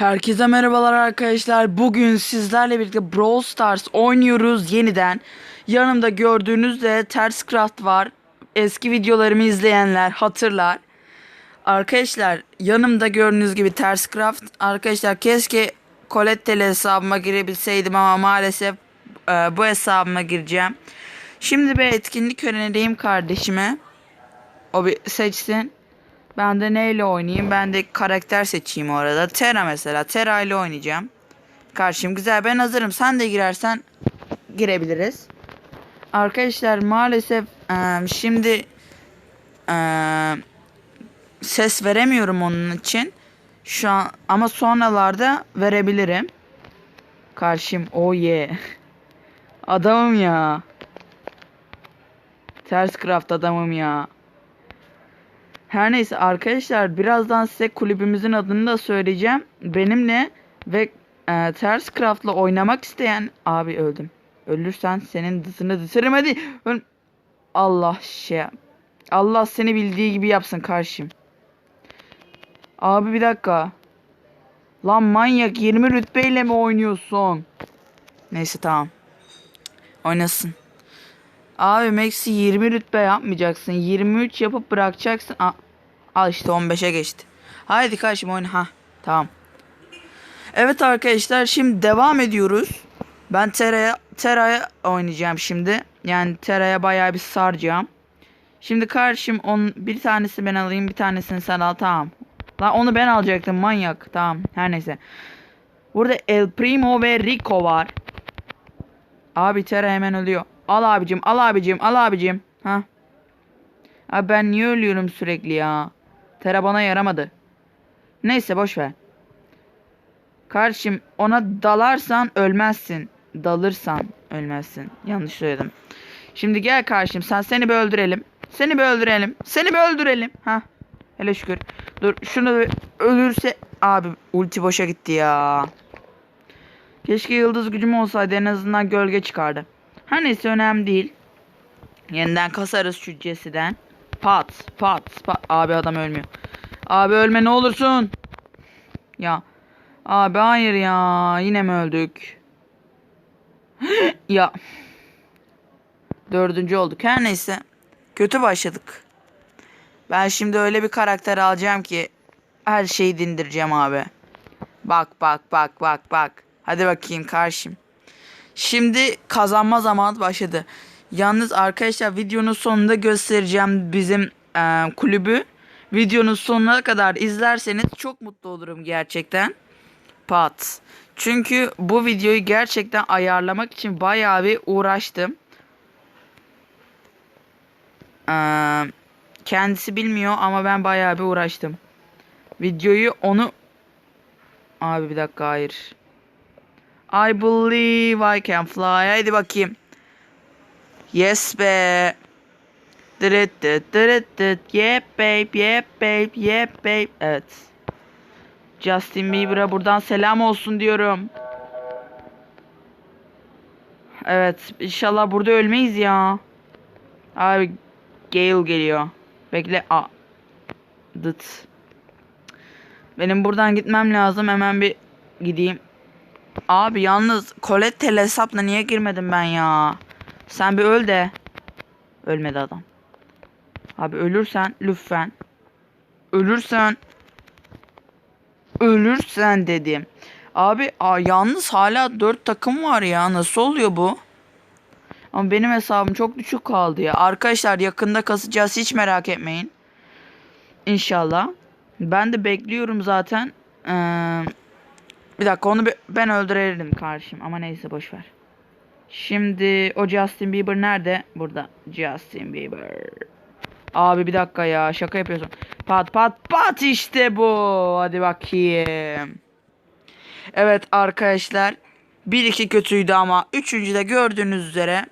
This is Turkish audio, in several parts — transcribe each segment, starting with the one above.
Herkese merhabalar arkadaşlar. Bugün sizlerle birlikte Brawl Stars oynuyoruz yeniden. Yanımda gördüğünüz de Terscraft var. Eski videolarımı izleyenler hatırlar. Arkadaşlar yanımda gördüğünüz gibi Terscraft. Arkadaşlar keşke Colette'li hesabıma girebilseydim ama maalesef e, bu hesabıma gireceğim. Şimdi bir etkinlik önereyim kardeşime. O bir seçsin. Ben de neyle oynayayım? Ben de karakter seçeyim o arada. Terra mesela. Terra ile oynayacağım. Karşım güzel. Ben hazırım. Sen de girersen girebiliriz. Arkadaşlar maalesef eee, şimdi eee, ses veremiyorum onun için. Şu an ama sonralarda verebilirim. Karşım oh yeah. Adamım ya. Ters adamım ya. Her neyse arkadaşlar birazdan size kulübümüzün adını da söyleyeceğim. Benimle ve e, Ters Craft'la oynamak isteyen abi öldüm. Ölürsen senin dısını dısırım hadi. Allah şey. Allah seni bildiği gibi yapsın karşım. Abi bir dakika. Lan manyak 20 rütbeyle mi oynuyorsun? Neyse tamam. Oynasın. Abi Max'i 20 rütbe yapmayacaksın. 23 yapıp bırakacaksın. Aa, al işte 15'e geçti. Haydi kardeşim oyna. Ha tamam. Evet arkadaşlar şimdi devam ediyoruz. Ben Tera'ya Tera'ya oynayacağım şimdi. Yani Tera'ya bayağı bir saracağım. Şimdi karşım on bir tanesi ben alayım bir tanesini sen al tamam. Lan onu ben alacaktım manyak. Tamam her neyse. Burada El Primo ve Rico var. Abi Tera hemen ölüyor. Al abicim, al abicim, al abicim. Ha. Abi ben niye ölüyorum sürekli ya? Tera bana yaramadı. Neyse boş ver. Kardeşim ona dalarsan ölmezsin. Dalırsan ölmezsin. Yanlış söyledim. Şimdi gel kardeşim sen seni bir öldürelim. Seni bir öldürelim. Seni bir öldürelim. Ha. Hele şükür. Dur şunu ölürse abi ulti boşa gitti ya. Keşke yıldız gücüm olsaydı en azından gölge çıkardı. Her neyse önemli değil. Yeniden kasarız şu Jesse'den. Pat pat pat. Abi adam ölmüyor. Abi ölme ne olursun. Ya. Abi hayır ya. Yine mi öldük? ya. Dördüncü olduk. Her neyse. Kötü başladık. Ben şimdi öyle bir karakter alacağım ki her şeyi dindireceğim abi. Bak bak bak bak bak. Hadi bakayım karşım. Şimdi kazanma zamanı başladı. Yalnız arkadaşlar videonun sonunda göstereceğim bizim e, kulübü. Videonun sonuna kadar izlerseniz çok mutlu olurum gerçekten. Pat. Çünkü bu videoyu gerçekten ayarlamak için bayağı bir uğraştım. Ee, kendisi bilmiyor ama ben bayağı bir uğraştım. Videoyu onu... Abi bir dakika hayır. I believe I can fly. Haydi bakayım. Yes be. Dırıt dıt dırıt dıt. Yep babe, yep babe, yep babe. Evet. Justin Bieber'a buradan selam olsun diyorum. Evet, inşallah burada ölmeyiz ya. Abi Gale geliyor. Bekle. A. Dıt. Benim buradan gitmem lazım. Hemen bir gideyim. Abi yalnız Colette hesapla niye girmedim ben ya? Sen bir öl de. Ölmedi adam. Abi ölürsen lütfen. Ölürsen. Ölürsen dedim. Abi a, yalnız hala 4 takım var ya. Nasıl oluyor bu? Ama benim hesabım çok düşük kaldı ya. Arkadaşlar yakında kasacağız hiç merak etmeyin. İnşallah. Ben de bekliyorum zaten. Ee, bir dakika onu ben öldürelim karşım ama neyse boş ver. Şimdi o Justin Bieber nerede? Burada. Justin Bieber. Abi bir dakika ya şaka yapıyorsun. Pat pat pat işte bu. Hadi bakayım. Evet arkadaşlar. Bir iki kötüydü ama üçüncüde gördüğünüz üzere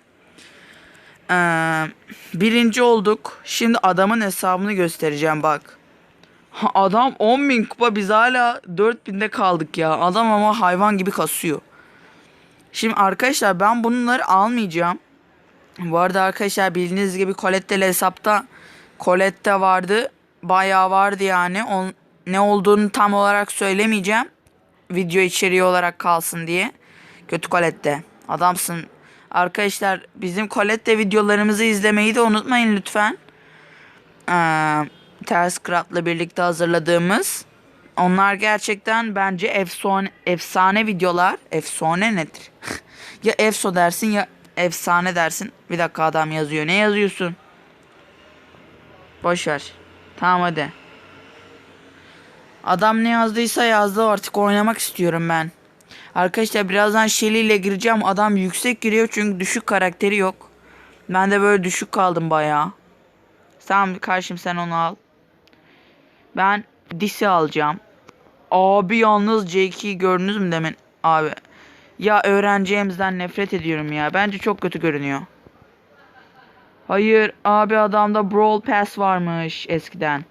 eee, birinci olduk. Şimdi adamın hesabını göstereceğim bak. Adam 10.000 kupa biz hala 4000'de kaldık ya. Adam ama hayvan gibi kasıyor. Şimdi arkadaşlar ben bunları almayacağım. Bu arada arkadaşlar bildiğiniz gibi Colette'li hesapta Colette vardı. Bayağı vardı yani. On, ne olduğunu tam olarak söylemeyeceğim. video içeriği olarak kalsın diye. Kötü Colette. Adamsın. Arkadaşlar bizim Colette videolarımızı izlemeyi de unutmayın lütfen. Ee, Ters Craft'la birlikte hazırladığımız. Onlar gerçekten bence efsane, efsane videolar. Efsane nedir? ya efso dersin ya efsane dersin. Bir dakika adam yazıyor. Ne yazıyorsun? Boş ver. Tamam hadi. Adam ne yazdıysa yazdı artık oynamak istiyorum ben. Arkadaşlar birazdan Shelly ile gireceğim. Adam yüksek giriyor çünkü düşük karakteri yok. Ben de böyle düşük kaldım bayağı. Tamam karşım sen onu al. Ben Disi alacağım. Abi yalnız J2'yi gördünüz mü demin? Abi. Ya öğreneceğimizden nefret ediyorum ya. Bence çok kötü görünüyor. Hayır abi adamda Brawl Pass varmış eskiden.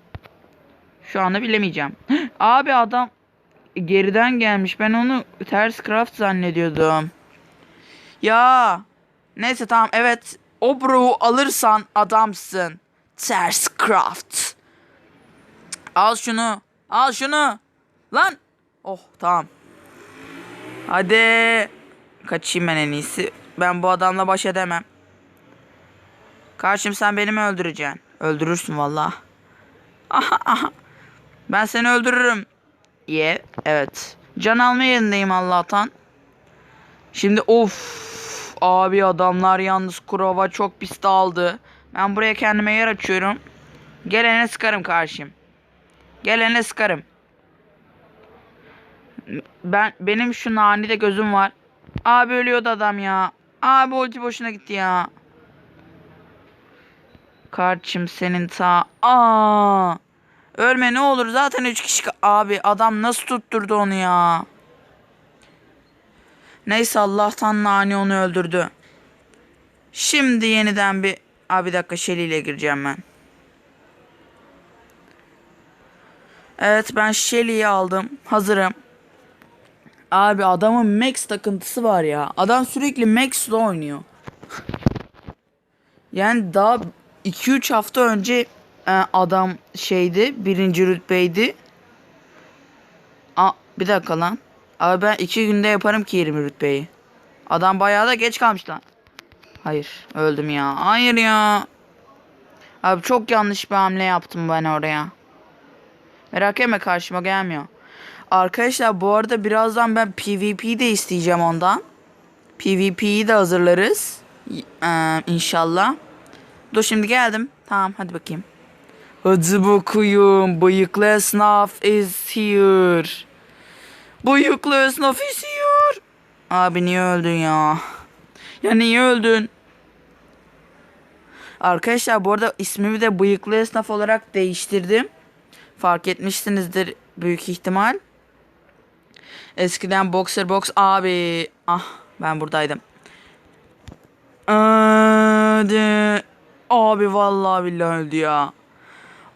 Şu anda bilemeyeceğim. abi adam geriden gelmiş. Ben onu ters craft zannediyordum. Ya. Neyse tamam evet. O bro'u alırsan adamsın. Ters craft. Al şunu. Al şunu. Lan. Oh tamam. Hadi. Kaçayım ben en iyisi. Ben bu adamla baş edemem. Karşım sen beni mi öldüreceksin? Öldürürsün valla. Ben seni öldürürüm. Ye. Evet. Can alma yerindeyim Allah'tan. Şimdi of. Abi adamlar yalnız Kurova çok pis aldı. Ben buraya kendime yer açıyorum. Gelene sıkarım karşım. Gelene sıkarım. Ben benim şu nani de gözüm var. Abi ölüyordu adam ya. Abi ulti boşuna gitti ya. Karçım senin ta. Aa! Ölme ne olur zaten 3 kişi abi adam nasıl tutturdu onu ya. Neyse Allah'tan nani onu öldürdü. Şimdi yeniden bir abi dakika Shelly ile gireceğim ben. Evet ben Shelly'yi aldım. Hazırım. Abi adamın Max takıntısı var ya. Adam sürekli Max'le oynuyor. Yani daha 2-3 hafta önce e, adam şeydi. Birinci rütbeydi. Aa, bir dakika lan. Abi ben 2 günde yaparım ki 20 rütbeyi. Adam bayağı da geç kalmış lan. Hayır öldüm ya. Hayır ya. Abi çok yanlış bir hamle yaptım ben oraya. Merak etme karşıma gelmiyor. Arkadaşlar bu arada birazdan ben PvP de isteyeceğim ondan. PvP'yi de hazırlarız. Ee, inşallah. Dur şimdi geldim. Tamam hadi bakayım. Hadi bakayım. Bıyıklı esnaf is here. Bıyıklı esnaf is here. Abi niye öldün ya? Ya niye öldün? Arkadaşlar bu arada ismimi de bıyıklı esnaf olarak değiştirdim. Fark etmişsinizdir büyük ihtimal. Eskiden Boxer Box abi. Ah ben buradaydım. Hadi. Abi vallahi billahi öldü ya.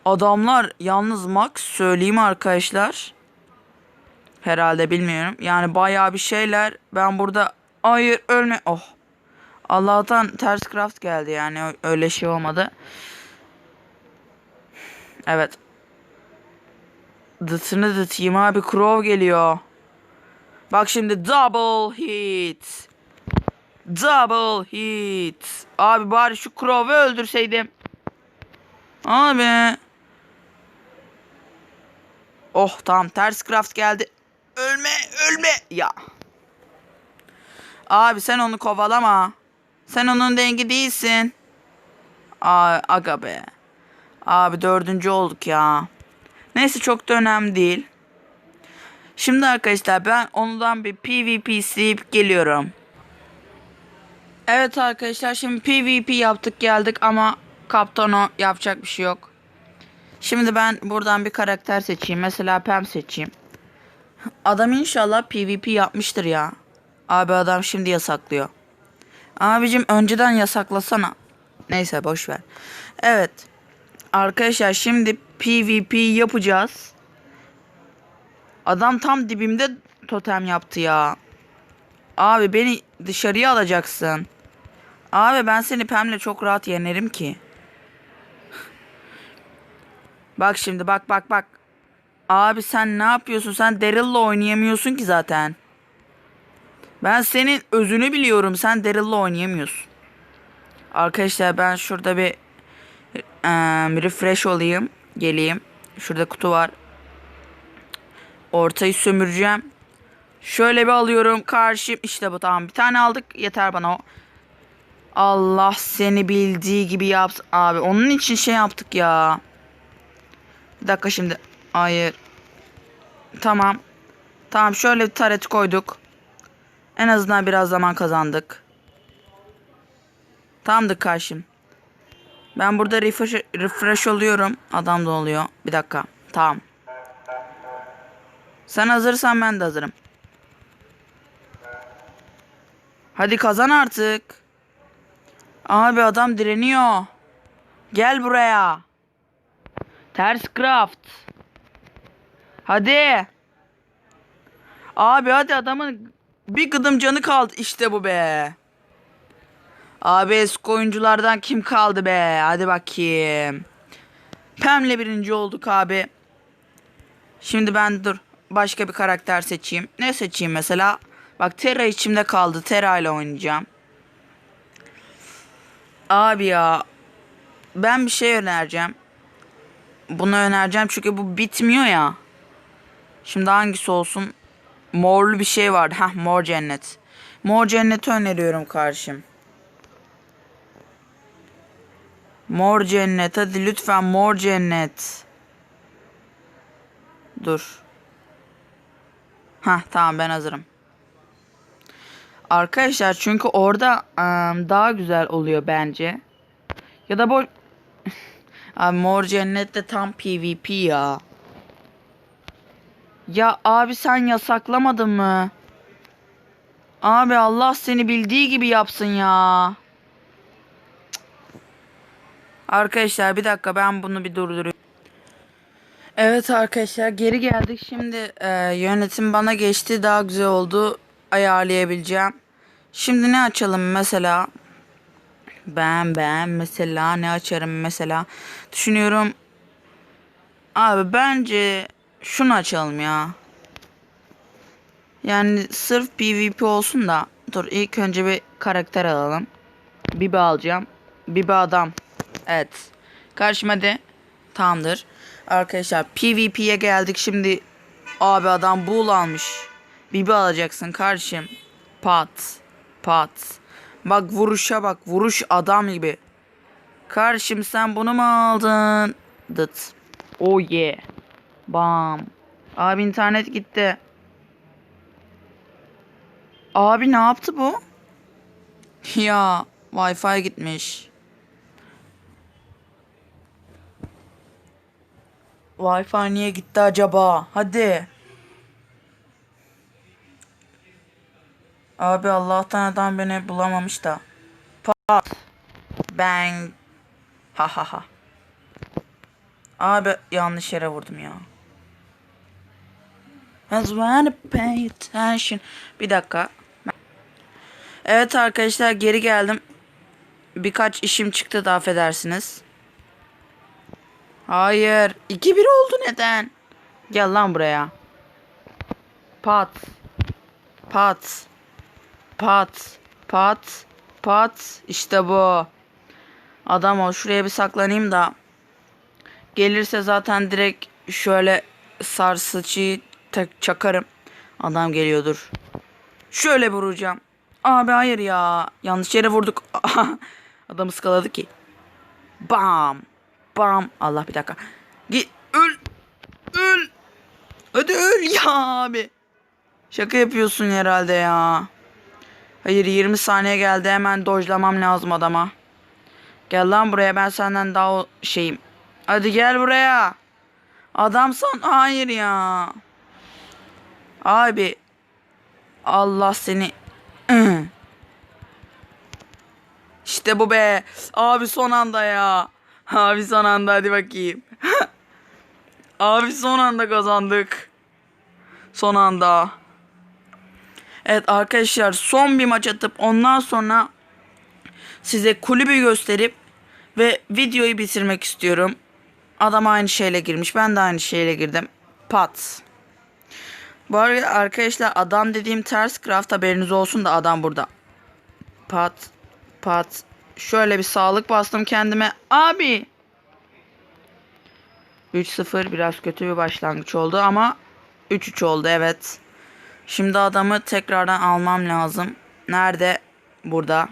Adamlar yalnız Max söyleyeyim arkadaşlar. Herhalde bilmiyorum. Yani bayağı bir şeyler. Ben burada hayır ölme. Oh. Allah'tan ters craft geldi yani öyle şey olmadı. Evet. Dıtını dıtayım abi Crow geliyor. Bak şimdi double hit. Double hit. Abi bari şu Crow'u öldürseydim. Abi. Oh tamam ters craft geldi. Ölme ölme. Ya. Abi sen onu kovalama. Sen onun dengi değilsin. Aa, aga be. Abi dördüncü olduk ya. Neyse çok da önemli değil. Şimdi arkadaşlar ben ondan bir PvP isteyip geliyorum. Evet arkadaşlar şimdi PvP yaptık geldik ama kaptano yapacak bir şey yok. Şimdi ben buradan bir karakter seçeyim. Mesela Pam seçeyim. Adam inşallah PvP yapmıştır ya. Abi adam şimdi yasaklıyor. Abicim önceden yasaklasana. Neyse boş ver. Evet. Arkadaşlar şimdi PvP yapacağız. Adam tam dibimde totem yaptı ya. Abi beni dışarıya alacaksın. Abi ben seni Pam'le çok rahat yenerim ki. bak şimdi bak bak bak. Abi sen ne yapıyorsun? Sen Daryl'la oynayamıyorsun ki zaten. Ben senin özünü biliyorum. Sen Daryl'la oynayamıyorsun. Arkadaşlar ben şurada bir eee, refresh olayım. Geleyim. Şurada kutu var. Ortayı sömüreceğim. Şöyle bir alıyorum. Karşı işte bu tamam. Bir tane aldık. Yeter bana o. Allah seni bildiği gibi yapsın. Abi onun için şey yaptık ya. Bir dakika şimdi. Hayır. Tamam. Tamam şöyle bir taret koyduk. En azından biraz zaman kazandık. Tamamdır karşım. Ben burada refresh, refresh oluyorum. Adam da oluyor. Bir dakika. Tamam. Sen hazırsan ben de hazırım. Hadi kazan artık. Abi adam direniyor. Gel buraya. Ters craft. Hadi. Abi hadi adamın bir gıdım canı kaldı. İşte bu be. Abi eski oyunculardan kim kaldı be? Hadi bakayım. Pem'le birinci olduk abi. Şimdi ben dur başka bir karakter seçeyim. Ne seçeyim mesela? Bak Terra içimde kaldı. Terra ile oynayacağım. Abi ya ben bir şey önereceğim. Bunu önereceğim çünkü bu bitmiyor ya. Şimdi hangisi olsun? Morlu bir şey vardı. Hah mor cennet. Mor cenneti öneriyorum karşım. Mor cennet hadi lütfen mor cennet. Dur. Hah tamam ben hazırım. Arkadaşlar çünkü orada ım, daha güzel oluyor bence. Ya da bu Abi mor cennet de tam PvP ya. Ya abi sen yasaklamadın mı? Abi Allah seni bildiği gibi yapsın ya. Arkadaşlar bir dakika ben bunu bir durdurayım. Evet arkadaşlar geri geldik. Şimdi e, yönetim bana geçti. Daha güzel oldu. Ayarlayabileceğim. Şimdi ne açalım mesela? Ben ben mesela ne açarım mesela? Düşünüyorum. Abi bence şunu açalım ya. Yani sırf PvP olsun da. Dur ilk önce bir karakter alalım. Bibi alacağım. Bibi adam. Evet. Karşıma de. Tamamdır. Arkadaşlar PvP'ye geldik. Şimdi abi adam bull almış. Bibi alacaksın karşım. Pat. Pat. Bak vuruşa bak. Vuruş adam gibi. Karşım sen bunu mu aldın? Dıt. Oh yeah. Bam. Abi internet gitti. Abi ne yaptı bu? ya Wi-Fi gitmiş. Wi-Fi niye gitti acaba? Hadi. Abi Allah'tan adam beni bulamamış da. Pat. Bang. Ha ha ha. Abi yanlış yere vurdum ya. I wanna pay attention. Bir dakika. Evet arkadaşlar geri geldim. Birkaç işim çıktı da affedersiniz. Hayır. 2-1 oldu neden? Gel lan buraya. Pat. Pat. Pat. Pat. Pat. İşte bu. Adam o. Şuraya bir saklanayım da. Gelirse zaten direkt şöyle sarsıcıyı tek çakarım. Adam geliyordur. Şöyle vuracağım. Abi hayır ya. Yanlış yere vurduk. Adam ıskaladı ki. Bam. Bam. Allah bir dakika. Git. Öl. Öl. Hadi öl ya abi. Şaka yapıyorsun herhalde ya. Hayır 20 saniye geldi. Hemen dojlamam lazım adama. Gel lan buraya ben senden daha şeyim. Hadi gel buraya. Adamsan hayır ya. Abi. Allah seni. İşte bu be. Abi son anda ya. Abi son anda hadi bakayım. Abi son anda kazandık. Son anda. Evet arkadaşlar son bir maç atıp ondan sonra size kulübü gösterip ve videoyu bitirmek istiyorum. Adam aynı şeyle girmiş. Ben de aynı şeyle girdim. Pat. Bu arada arkadaşlar adam dediğim ters craft haberiniz olsun da adam burada. Pat. Pat. Şöyle bir sağlık bastım kendime. Abi. 3-0 biraz kötü bir başlangıç oldu ama 3-3 oldu evet. Şimdi adamı tekrardan almam lazım. Nerede? Burada.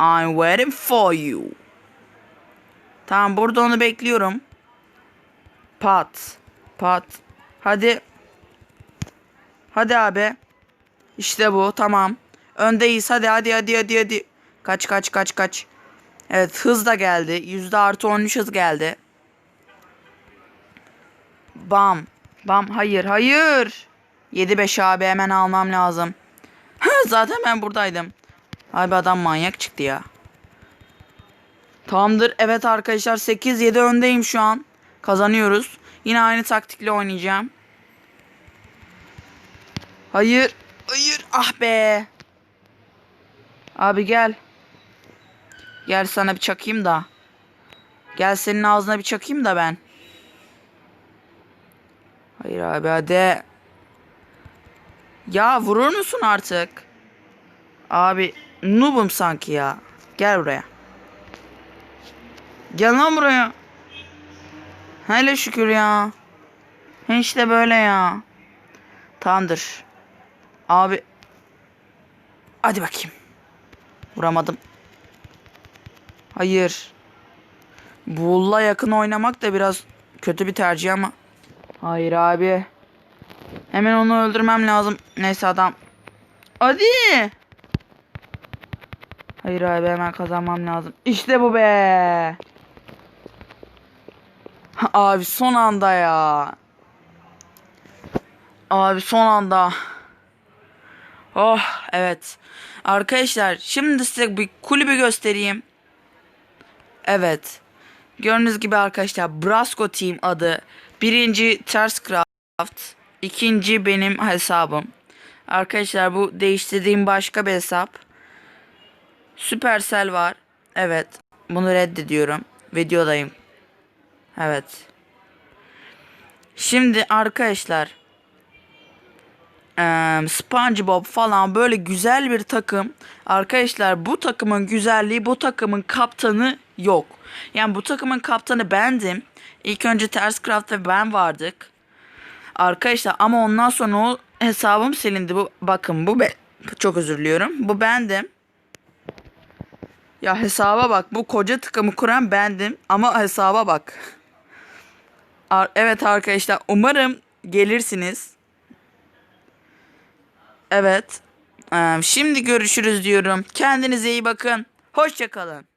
I'm waiting for you. Tamam burada onu bekliyorum. Pat. Pat. Hadi. Hadi abi. İşte bu tamam. Öndeyiz hadi hadi hadi hadi hadi. Kaç kaç kaç kaç. Evet hız da geldi. Yüzde artı 13 hız geldi. Bam. Bam hayır hayır. 7-5 abi hemen almam lazım. Zaten ben buradaydım. Abi adam manyak çıktı ya. Tamamdır. Evet arkadaşlar 8-7 öndeyim şu an. Kazanıyoruz. Yine aynı taktikle oynayacağım. Hayır. Hayır. Ah be. Abi gel. Gel sana bir çakayım da. Gel senin ağzına bir çakayım da ben. Hayır abi hadi. Ya vurur musun artık? Abi noobum sanki ya. Gel buraya. Gel lan buraya. Hele şükür ya. İşte böyle ya. Tamamdır. Abi. Hadi bakayım. Vuramadım. Hayır. Bull'la yakın oynamak da biraz kötü bir tercih ama. Hayır abi. Hemen onu öldürmem lazım. Neyse adam. Hadi. Hayır abi hemen kazanmam lazım. İşte bu be. Abi son anda ya. Abi son anda. Oh evet. Arkadaşlar şimdi size bir kulübü göstereyim. Evet. Gördüğünüz gibi arkadaşlar Brasco Team adı. Birinci Ters Craft. ikinci benim hesabım. Arkadaşlar bu değiştirdiğim başka bir hesap. Supercell var. Evet. Bunu reddediyorum. Videodayım. Evet. Şimdi arkadaşlar SpongeBob falan böyle güzel bir takım. Arkadaşlar bu takımın güzelliği bu takımın kaptanı yok. Yani bu takımın kaptanı bendim. İlk önce Terscraft ve ben vardık. Arkadaşlar ama ondan sonra o hesabım silindi. Bu bakın bu be çok özür diliyorum. Bu bendim. Ya hesaba bak. Bu koca takımı kuran bendim ama hesaba bak. Ar- evet arkadaşlar umarım gelirsiniz. Evet. Ee, şimdi görüşürüz diyorum. Kendinize iyi bakın. Hoşçakalın.